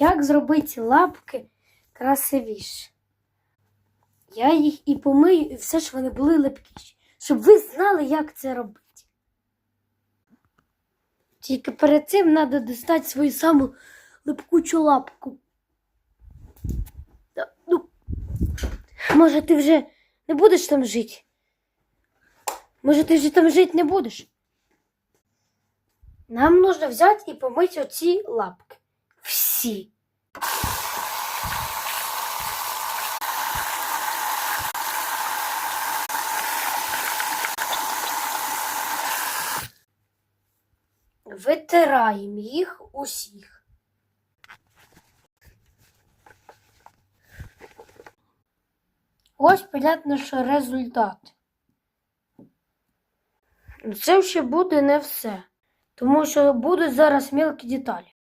як зробити лапки красивіше. Я їх і помию, і все ж вони були липкіші, щоб ви знали, як це робити. Тільки перед цим треба достати свою саму липкучу лапку. Ну, може, ти вже не будеш там жити? Може, ти вже там жити не будеш? Нам нужно взяти і помити оці лапки. Всі. Витираємо їх усіх. Ось понятно, що результат. Це ще буде не все, тому що будуть зараз мілкі деталі.